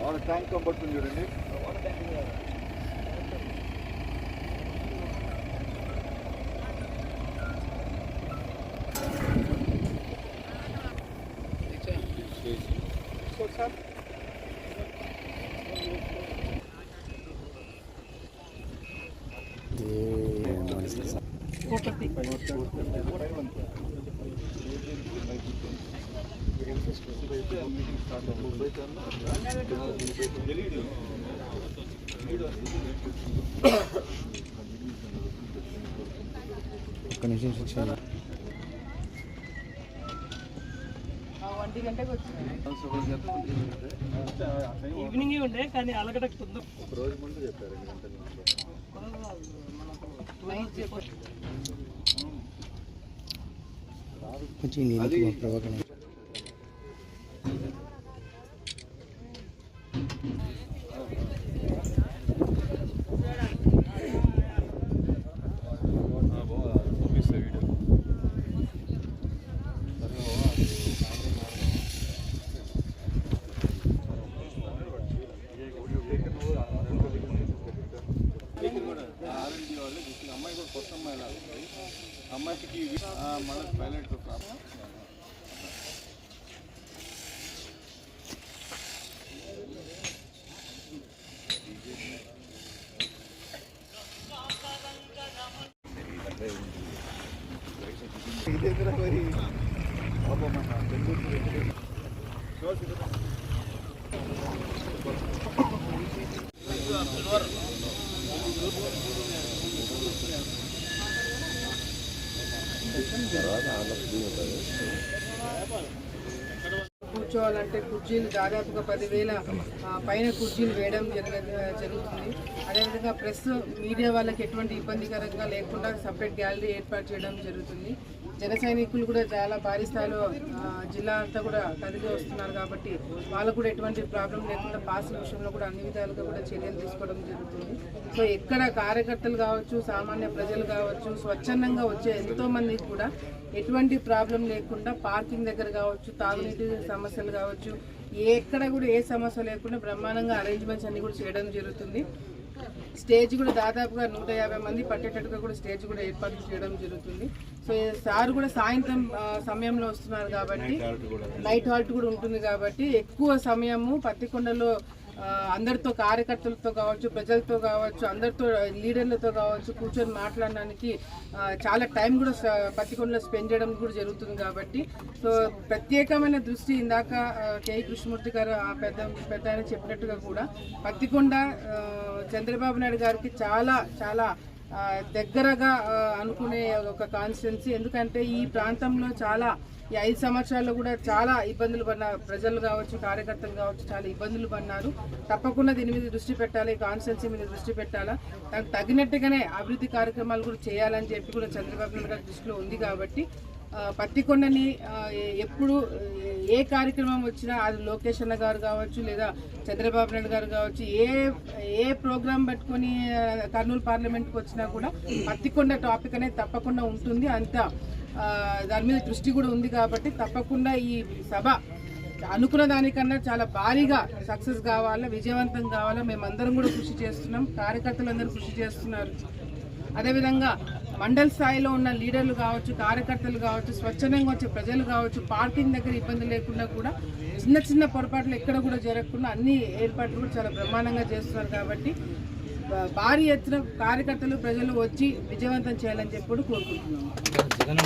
వాళ్ళ ట్యాంక్ కంపడుతుంది చూడండి ఒక్క నిమిషం శిక్షణ ఒంటి గంటకు వచ్చింది ఈవినింగ్ ఉండే కానీ అలగడకు తొందర ఒక రోజు ముందు చెప్పారు कुछ नहीं। కొంచెం నేను ప్రభాకర్ ఆర్ఎండి వాళ్ళు చూసి అమ్మాయి కూడా కొత్త అమ్మాయి లాగా ఉంది. అమ్మాయికి ఆ, మన పైలట్ ప్రాబ్లం ఇదేంద్రా మరి పాపం మన على కూర్చోవాలంటే కుర్చీలు దాదాపుగా పదివేల పైన కుర్చీలు వేయడం జరగ జరుగుతుంది. అదేవిధంగా ప్రెస్ మీడియా వాళ్ళకి ఎటువంటి ఇబ్బందికరంగా లేకుండా సపరేట్ గ్యాలరీ ఏర్పాటు చేయడం జరుగుతుంది. జన సైనికులు కూడా చాలా భారీ స్థాయిలో జిల్లా అంతా కూడా కదిలి వస్తున్నారు కాబట్టి వాళ్ళకు కూడా ఎటువంటి ప్రాబ్లం లేకుండా పాస్ విషయంలో కూడా అన్ని విధాలుగా కూడా చర్యలు తీసుకోవడం జరుగుతుంది. సో ఎక్కడ కార్యకర్తలు కావచ్చు సామాన్య ప్రజలు కావచ్చు స్వచ్ఛందంగా వచ్చే ఎంతోమంది కూడా ఎటువంటి ప్రాబ్లం లేకుండా పార్కింగ్ దగ్గర కావచ్చు తాగునీటి సమస్యలు కావచ్చు ఎక్కడ కూడా ఏ సమస్య లేకుండా బ్రహ్మాండంగా అరేంజ్మెంట్స్ అన్ని కూడా చేయడం జరుగుతుంది. స్టేజ్ కూడా దాదాపుగా నూట యాభై మంది పట్టేటట్టుగా కూడా స్టేజ్ కూడా ఏర్పాటు చేయడం జరుగుతుంది. సో సార్ కూడా సాయంత్రం సమయంలో వస్తున్నారు కాబట్టి నైట్ హాల్ట్ కూడా. ఉంటుంది కాబట్టి ఎక్కువ సమయము పత్తికొండలో అందరితో కార్యకర్తలతో కావచ్చు ప్రజలతో కావచ్చు అందరితో లీడర్లతో కావచ్చు కూర్చొని మాట్లాడడానికి చాలా టైం కూడా పత్తికొండలో స్పెండ్ చేయడం కూడా జరుగుతుంది కాబట్టి. సో ప్రత్యేకమైన దృష్టి ఇందాక కే. కృష్ణమూర్తి గారు ఆ పెద్ద పెద్ద ఆయన చెప్పినట్టుగా కూడా పత్తికొండ చంద్రబాబు నాయుడు గారికి చాలా చాలా దగ్గరగా అనుకునే ఒక కాన్స్టిట్యున్సీ ఎందుకంటే ఈ ప్రాంతంలో చాలా ఈ ఐదు సంవత్సరాల్లో కూడా చాలా ఇబ్బందులు పడిన ప్రజలు కావచ్చు కార్యకర్తలు కావచ్చు చాలా ఇబ్బందులు పడినారు. తప్పకుండా దీని మీద దృష్టి పెట్టాలి కాన్స్టిట్యున్సీ మీద దృష్టి పెట్టాలా. దానికి తగినట్టుగానే అభివృద్ధి కార్యక్రమాలు కూడా చేయాలని చెప్పి కూడా చంద్రబాబు నాయుడు గారి దృష్టిలో ఉంది కాబట్టి ఆ, పత్తికొండని ఎప్పుడు ఏ కార్యక్రమం వచ్చినా అది లోకేష్ అన్న గారు కావచ్చు లేదా చంద్రబాబు నాయుడు గారు కావచ్చు ఏ ఏ ప్రోగ్రాం పెట్టుకొని కర్నూలు పార్లమెంట్కి వచ్చినా కూడా పత్తికొండ టాపిక్ అనేది తప్పకుండా ఉంటుంది. అంత దాని మీద దృష్టి కూడా ఉంది కాబట్టి తప్పకుండా ఈ సభ అనుకున్న దానికన్నా చాలా భారీగా సక్సెస్ కావాలా విజయవంతం కావాలా మేమందరం కూడా కృషి చేస్తున్నాం కార్యకర్తలందరూ కృషి చేస్తున్నారు. అదేవిధంగా మండల స్థాయిలో ఉన్న లీడర్లు కావచ్చు కార్యకర్తలు కావచ్చు స్వచ్ఛందంగా వచ్చే ప్రజలు కావచ్చు పార్కింగ్ దగ్గర ఇబ్బంది లేకుండా కూడా చిన్న చిన్న పొరపాట్లు ఎక్కడ కూడా జరగకుండా అన్ని ఏర్పాట్లు కూడా చాలా బ్రహ్మాండంగా చేస్తున్నారు కాబట్టి భారీ ఎత్తున కార్యకర్తలు ప్రజలు వచ్చి విజయవంతం చేయాలని చెప్పి కూడా